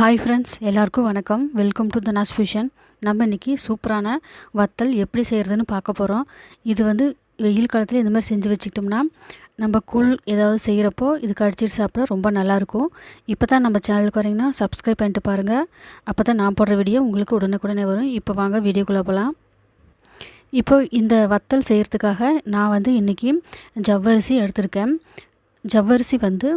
Hi friends எல்லாருக்கும் வணக்கம். Welcome to the Naz fusion நம்ம இன்றைக்கி சூப்பரான வத்தல் எப்படி செய்கிறதுன்னு பார்க்க போகிறோம் இது வந்து வெயில் காலத்தில் இந்த மாதிரி செஞ்சு வச்சுக்கிட்டோம்னா நம்ம கூழ் ஏதாவது செய்கிறப்போ இது கடிச்சிட்டு சாப்பிட ரொம்ப நல்லாயிருக்கும் இப்போ தான் நம்ம சேனலுக்கு வரீங்கன்னா சப்ஸ்கிரைப் பண்ணிட்டு பாருங்கள் அப்போ தான் நான் போடுற வீடியோ உங்களுக்கு உடனுக்குடனே வரும். இப்போ வாங்க வீடியோக்குள்ளே போகலாம் இப்போ இந்த வத்தல் செய்கிறதுக்காக நான் வந்து இன்றைக்கி ஜவ்வரிசி எடுத்திருக்கேன். ஜவ்வரிசி வந்து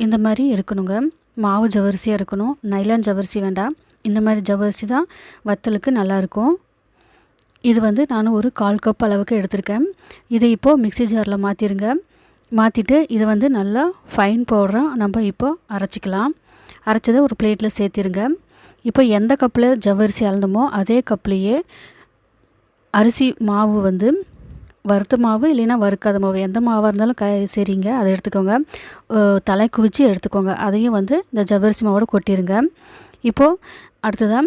இந்த மாதிரி இருக்கணுங்க. மாவு ஜவ்வரிசியாக இருக்கணும். நைலான் ஜவரிசி வேண்டாம். இந்த மாதிரி ஜவ்வரிசி தான் வத்தலுக்கு நல்லாயிருக்கும் இது வந்து நான் ஒரு கால் கப் அளவுக்கு எடுத்திருக்கேன். இதை இப்போது மிக்ஸி ஜாரில் மாற்றிருங்க மாற்றிட்டு இதை வந்து நல்லா ஃபைன் பவுடராக நம்ம இப்போ அரைச்சிக்கலாம். அரைச்சதை ஒரு பிளேட்டில் சேர்த்திருங்க. இப்போ எந்த கப்பில் ஜவ்வரிசி அளந்தோமோ அதே கப்லேயே அரிசி மாவு வந்து வறுத்த மாவு இல்லைன்னா வறுக்காத மாவு எந்த மாவாக இருந்தாலும் க சரிங்க. அதை எடுத்துக்கோங்க. தலை குவிச்சு எடுத்துக்கோங்க. அதையும் வந்து இந்த ஜவ்வரிசி மாவோட கொட்டிடுங்க இப்போது அடுத்ததாக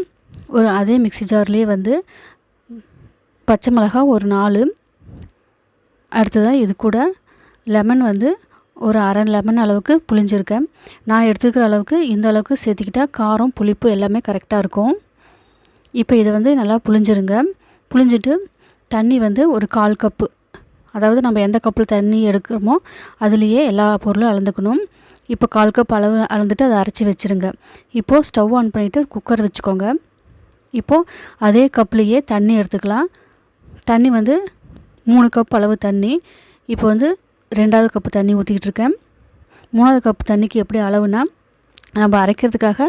ஒரு அதே மிக்ஸி ஜார்லேயே வந்து பச்சை மிளகாய் ஒரு நாலு. அடுத்ததாக இது கூட லெமன் வந்து ஒரு அரை லெமன் அளவுக்கு புளிஞ்சிருக்கேன் நான் எடுத்துக்கிற அளவுக்கு இந்த அளவுக்கு சேர்த்துக்கிட்டால் காரம் புளிப்பு எல்லாமே கரெக்டாக இருக்கும். இப்போ இதை வந்து நல்லா புளிஞ்சிருங்க புளிஞ்சிட்டு தண்ணி வந்து ஒரு கால் கப்பு. அதாவது நம்ம எந்த கப்பில் தண்ணி எடுக்கிறோமோ அதுலேயே எல்லா பொருளும் அளந்துக்கணும். இப்போ கால் கப் அளவு அளந்துட்டு அதை அரைச்சி வச்சுருங்க. இப்போது ஸ்டவ் ஆன் பண்ணிவிட்டு குக்கர் வச்சுக்கோங்க. இப்போது அதே கப்லேயே தண்ணி எடுத்துக்கலாம். தண்ணி வந்து மூணு கப் அளவு தண்ணி. இப்போ வந்து ரெண்டாவது கப்பு தண்ணி ஊற்றிக்கிட்டு இருக்கேன். மூணாவது கப் தண்ணிக்கு எப்படி அளவுனா நம்ம அரைக்கிறதுக்காக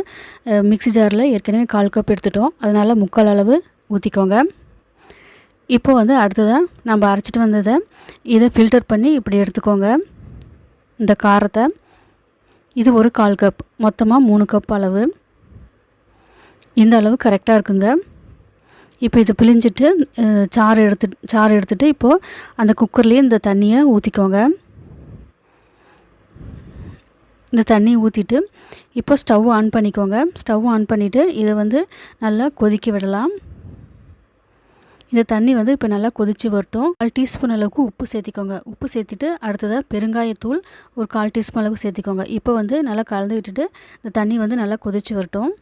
மிக்ஸி ஜாரில் ஏற்கனவே கால் கப் எடுத்துட்டோம். அதனால் முக்கால் அளவு ஊற்றிக்கோங்க இப்போ வந்து அடுத்ததாக நம்ம அரைச்சிட்டு வந்ததை இதை ஃபில்டர் பண்ணி இப்படி எடுத்துக்கோங்க. இந்த காரத்தை. இது ஒரு கால் கப் மொத்தமாக மூணு கப் அளவு. இந்த அளவு கரெக்டாக இருக்குங்க. இப்போ இதை பிழிஞ்சிட்டு சாறு எடுத்து சாறு எடுத்துகிட்டு இப்போது அந்த குக்கர்லேயே இந்த தண்ணியை ஊற்றிக்கோங்க இந்த தண்ணி ஊற்றிட்டு இப்போ ஸ்டவ் ஆன் பண்ணிக்கோங்க. ஸ்டவ் ஆன் பண்ணிவிட்டு இதை வந்து நல்லா கொதிக்க விடலாம். இந்த தண்ணி வந்து இப்போ நல்லா கொதித்து வரட்டும். கால் டீஸ்பூன் அளவுக்கு உப்பு சேர்த்திக்கோங்க. உப்பு சேர்த்துட்டு அடுத்ததாக பெருங்காயத்தூள் ஒரு கால் டீஸ்பூன் அளவுக்கு சேர்த்திக்கோங்க. இப்போ வந்து நல்லா கலந்து விட்டுட்டு இந்த தண்ணி வந்து நல்லா கொதித்து வரட்டும்.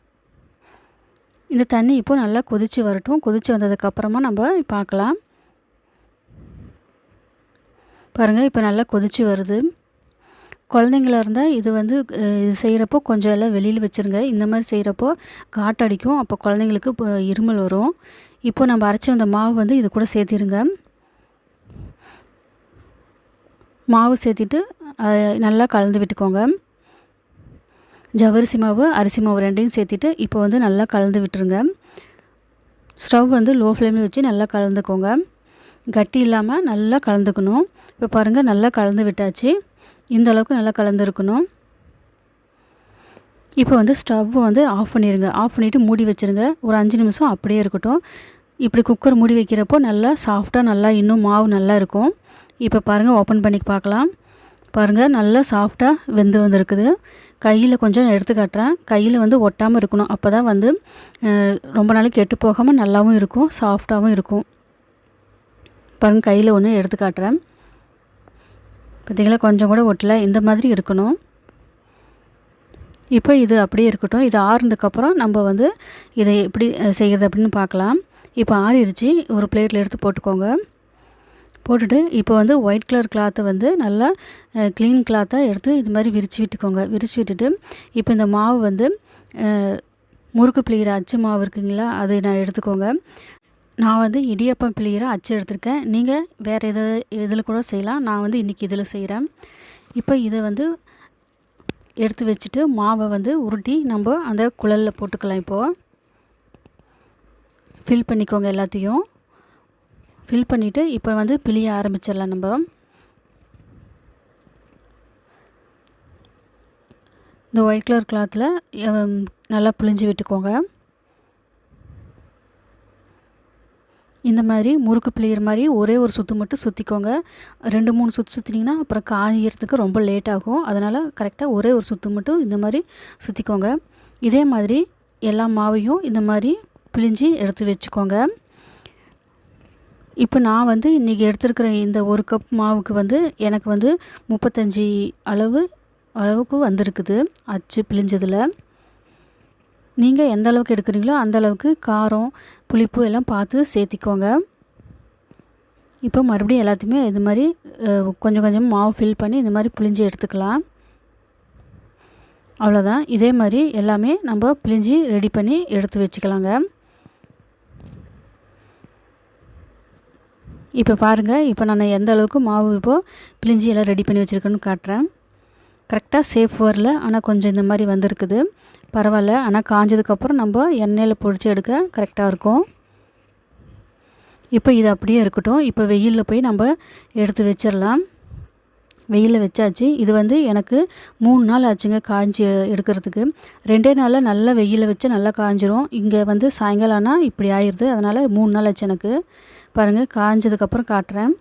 இந்த தண்ணி இப்போ நல்லா கொதித்து வரட்டும். கொதித்து வந்ததுக்கப்புறமா நம்ம பார்க்கலாம். பாருங்கள் இப்போ நல்லா கொதித்து வருது. குழந்தைங்களா இருந்தால் இது வந்து இது செய்கிறப்போ கொஞ்சம் எல்லாம் வெளியில் வச்சுருங்க. இந்த மாதிரி செய்கிறப்போ காட்டடிக்கும். அப்போ குழந்தைங்களுக்கு இப்போ இருமல் வரும். இப்போ நம்ம அரைச்சி வந்த மாவு வந்து இது கூட சேர்த்திருங்க. மாவு சேர்த்திட்டு நல்லா கலந்து விட்டுக்கோங்க. ஜவரிசி மாவு அரிசி மாவு ரெண்டையும் சேர்த்திட்டு இப்போ வந்து நல்லா கலந்து விட்டுருங்க. ஸ்டவ் வந்து லோ ஃப்ளேமில் வச்சு நல்லா கலந்துக்கோங்க. கட்டி இல்லாமல் நல்லா கலந்துக்கணும். இப்போ பாருங்கள் நல்லா கலந்து விட்டாச்சு. இந்த அளவுக்கு நல்லா கலந்துருக்கணும். இப்போ வந்து ஸ்டவ் வந்து ஆஃப் பண்ணிடுங்க ஆஃப் பண்ணிவிட்டு மூடி வச்சுருங்க. ஒரு அஞ்சு நிமிஷம் அப்படியே இருக்கட்டும். இப்படி குக்கர் மூடி வைக்கிறப்போ நல்லா சாஃப்டாக நல்லா இன்னும் மாவு நல்லா இருக்கும். இப்போ பாருங்கள் ஓப்பன் பண்ணி பார்க்கலாம். பாருங்கள் நல்லா சாஃப்டாக வெந்து வந்திருக்குது. கையில் கொஞ்சம் எடுத்து காட்டுறேன். கையில் வந்து ஒட்டாமல் இருக்கணும். அப்போ தான் வந்து ரொம்ப நாளைக்கு கெட்டு போகாமல் நல்லாவும் இருக்கும் சாஃப்டாகவும் இருக்கும். பாருங்கள் கையில் ஒன்று எடுத்து காட்டுறேன். பார்த்திங்களா கொஞ்சம் கூட ஒட்டலை. இந்த மாதிரி இருக்கணும். இப்போ இது அப்படியே இருக்கட்டும். இது ஆறுனதுக்கப்புறம் நம்ம வந்து இதை எப்படி செய்கிறது அப்படின்னு பார்க்கலாம். இப்போ ஆறிடுச்சு ஒரு பிளேட்டில் எடுத்து போட்டுக்கோங்க. போட்டுட்டு இப்போ வந்து ஒயிட் கலர் கிளாத்தை வந்து நல்லா க்ளீன் கிளாத்தாக எடுத்து இது மாதிரி விரித்து விட்டுக்கோங்க. விரித்து விட்டுட்டு இப்போ இந்த மாவு வந்து முறுக்கு பிழிகிற அச்சு மாவு இருக்குங்களா அதை நான் எடுத்துக்கோங்க. நான் வந்து இடியப்பம் பிழிகிற அச்சு எடுத்திருக்கேன். நீங்கள் வேறு எது இதில் கூட செய்யலாம். நான் வந்து இன்றைக்கி இதில் செய்கிறேன் இப்போ இதை வந்து எடுத்து வச்சுட்டு மாவை வந்து உருட்டி நம்ம அந்த குழலில் போட்டுக்கலாம் இப்போது ஃபில் பண்ணிக்கோங்க எல்லாத்தையும். ஃபில் பண்ணிவிட்டு இப்போ வந்து பிழிய ஆரம்பிச்சிடலாம் நம்ம. இந்த ஒயிட் கலர் கிளாத்தில் நல்லா புழிஞ்சு விட்டுக்கோங்க. இந்த மாதிரி முறுக்கு பிழியிற மாதிரி ஒரே ஒரு சுற்று மட்டும் சுற்றிக்கோங்க ரெண்டு மூணு சுற்று சுற்றினீங்கன்னா அப்புறம் காயறதுக்கு ரொம்ப லேட் ஆகும். அதனால் கரெக்டாக ஒரே ஒரு சுற்று மட்டும் இந்த மாதிரி சுற்றிக்கோங்க இதே மாதிரி எல்லா மாவையும் இந்த மாதிரி பிழிஞ்சு எடுத்து வச்சுக்கோங்க. இப்போ நான் வந்து இன்றைக்கி எடுத்துருக்கிற இந்த ஒரு கப் மாவுக்கு வந்து எனக்கு வந்து முப்பத்தஞ்சு அளவு அளவுக்கு வந்திருக்குது. அச்சு பிழிஞ்சதில். நீங்கள் எந்த அளவுக்கு எடுக்கிறீங்களோ அந்த அளவுக்கு காரம் புளிப்பு எல்லாம் பார்த்து சேர்த்திக்கோங்க. இப்போ மறுபடியும் எல்லாத்தையுமே இது மாதிரி கொஞ்சம் கொஞ்சம் மாவு ஃபில் பண்ணி இந்த மாதிரி புளிஞ்சு எடுத்துக்கலாம். அவ்வளோதான் இதே மாதிரி எல்லாமே நம்ம பிழிஞ்சி ரெடி பண்ணி எடுத்து வச்சுக்கலாங்க. இப்போ பாருங்கள் இப்போ நான் எந்த அளவுக்கு மாவு இப்போது பிழிஞ்சி எல்லாம் ரெடி பண்ணி வச்சுருக்கேன்னு காட்டுறேன். கரெக்டாக சேஃப் வரல ஆனால் கொஞ்சம் இந்த மாதிரி வந்திருக்குது. பரவாயில்ல ஆனால் காஞ்சதுக்கப்புறம் நம்ம எண்ணெயில் பொடிச்சு எடுக்க கரெக்டாக இருக்கும். இப்போ இது அப்படியே இருக்கட்டும். இப்போ வெயிலில் போய் நம்ம எடுத்து வச்சிடலாம் வெயிலில் வச்சாச்சு. இது வந்து எனக்கு மூணு நாள் ஆச்சுங்க காஞ்சி எடுக்கிறதுக்கு. ரெண்டே நாளில் நல்லா வெயிலில் வச்சு நல்லா காஞ்சிரும். இங்கே வந்து சாயங்காலம் ஆனால் இப்படி ஆயிடுது அதனால் மூணு நாள் ஆச்சு எனக்கு. பாருங்கள் காஞ்சதுக்கப்புறம் காட்டுறேன்.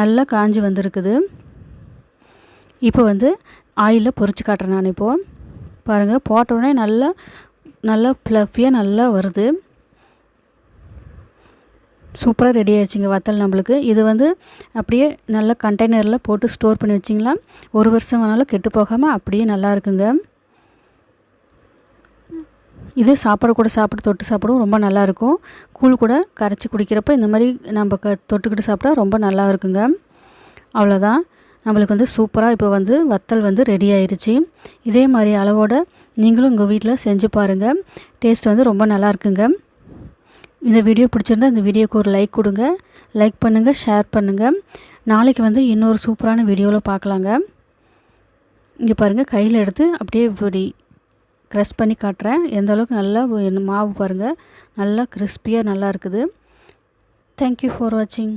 நல்லா காஞ்சி வந்திருக்குது. இப்போ வந்து ஆயிலில் பொறிச்சு காட்டுறேன் நான் இப்போது பாருங்கள் போட்ட உடனே நல்லா நல்லா ஃப்ளஃபியாக நல்லா வருது. சூப்பராக ரெடி ஆயிடுச்சுங்க வத்தல் நம்மளுக்கு. இது வந்து அப்படியே நல்லா கண்டெய்னரில் போட்டு ஸ்டோர் பண்ணி வச்சிங்களா? ஒரு வருஷம் வேணாலும் கெட்டு போகாமல் அப்படியே நல்லா இருக்குங்க. இது சாப்பாடு கூட சாப்பிட்டு தொட்டு சாப்பிடவும் ரொம்ப நல்லா இருக்கும் கூழ் கூட கரைச்சி குடிக்கிறப்ப இந்த மாதிரி நம்ம க தொட்டுக்கிட்டு சாப்பிட்டா ரொம்ப நல்லா இருக்குங்க அவ்வளோதான். நம்மளுக்கு வந்து சூப்பராக இப்போ வந்து வத்தல் வந்து ரெடி ஆயிடுச்சு இதே மாதிரி அளவோட நீங்களும் உங்கள் வீட்டில் செஞ்சு பாருங்கள் டேஸ்ட் வந்து ரொம்ப நல்லா இருக்குங்க இந்த வீடியோ பிடிச்சிருந்தா இந்த வீடியோக்கு ஒரு லைக் கொடுங்க. லைக் பண்ணுங்கள் ஷேர் பண்ணுங்கள் நாளைக்கு வந்து இன்னொரு சூப்பரான வீடியோவில் பார்க்கலாங்க. இங்கே பாருங்கள் கையில் எடுத்து அப்படியே இப்படி க்ரஷ் பண்ணி காட்டுறேன். எந்த அளவுக்கு நல்லா மாவு பாருங்கள் நல்லா கிறிஸ்பியாக நல்லா இருக்குது. தேங்க்யூ ஃபார் வாட்சிங்